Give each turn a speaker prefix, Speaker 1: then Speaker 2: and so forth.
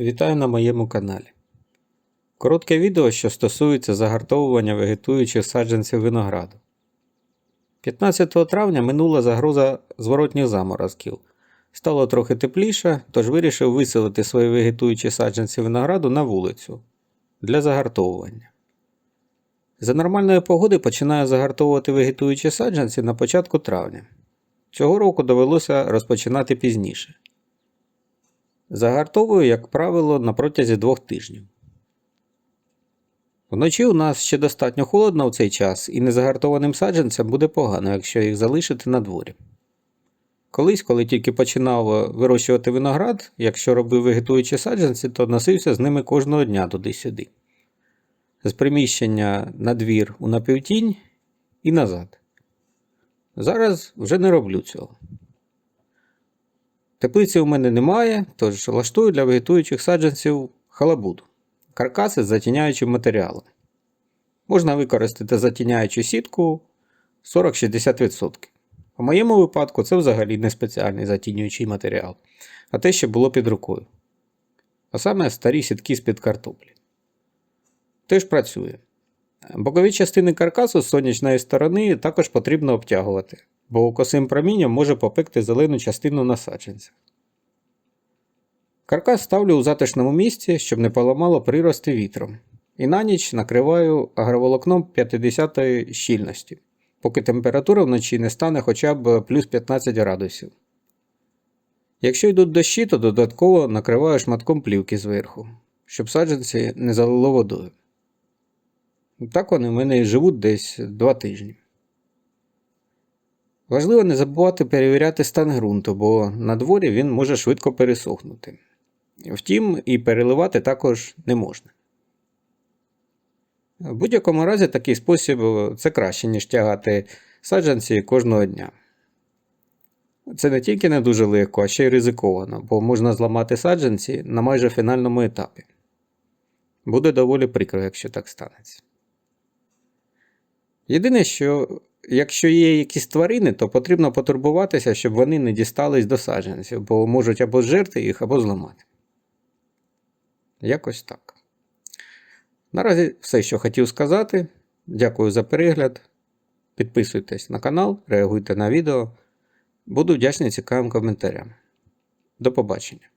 Speaker 1: Вітаю на моєму каналі. Коротке відео, що стосується загартовування вегетуючих саджанців винограду. 15 травня минула загроза зворотніх заморозків. Стало трохи тепліше, тож вирішив виселити свої вегетуючі саджанці винограду на вулицю для загартовування. За нормальної погоди починаю загартовувати вегетуючі саджанці на початку травня. Цього року довелося розпочинати пізніше. Загартовую, як правило, на протязі двох тижнів. Вночі у нас ще достатньо холодно в цей час, і незагартованим саджанцям буде погано, якщо їх залишити на дворі. Колись, коли тільки починав е, вирощувати виноград, якщо робив вегетуючі саджанці, то носився з ними кожного дня туди-сюди. З приміщення на двір у напівтінь і назад. Зараз вже не роблю цього. Теплиці у мене немає, тож влаштую для вегетуючих саджанців халабуду. Каркаси з затіняючим матеріалом. Можна використати затіняючу сітку 40-60%. У моєму випадку це взагалі не спеціальний затінюючий матеріал, а те, що було під рукою. А саме старі сітки з-під картоплі. Теж працює. Бокові частини каркасу з сонячної сторони також потрібно обтягувати, бо косим промінням може попекти зелену частину насадженця. Каркас ставлю у затишному місці, щоб не поламало прирости вітром. І на ніч накриваю агроволокном 50 щільності, поки температура вночі не стане хоча б плюс 15 градусів. Якщо йдуть дощі, то додатково накриваю шматком плівки зверху, щоб саджанці не залило водою. Так вони в мене і живуть десь 2 тижні. Важливо не забувати перевіряти стан ґрунту, бо на дворі він може швидко пересохнути. Втім, і переливати також не можна. В будь-якому разі такий спосіб це краще, ніж тягати саджанці кожного дня. Це не тільки не дуже легко, а ще й ризиковано, бо можна зламати саджанці на майже фінальному етапі. Буде доволі прикро, якщо так станеться. Єдине, що якщо є якісь тварини, то потрібно потурбуватися, щоб вони не дістались до саджанців, бо можуть або зжерти їх, або зламати. Якось так. Наразі все, що хотів сказати. Дякую за перегляд. Підписуйтесь на канал, реагуйте на відео. Буду вдячний цікавим коментарям. До побачення.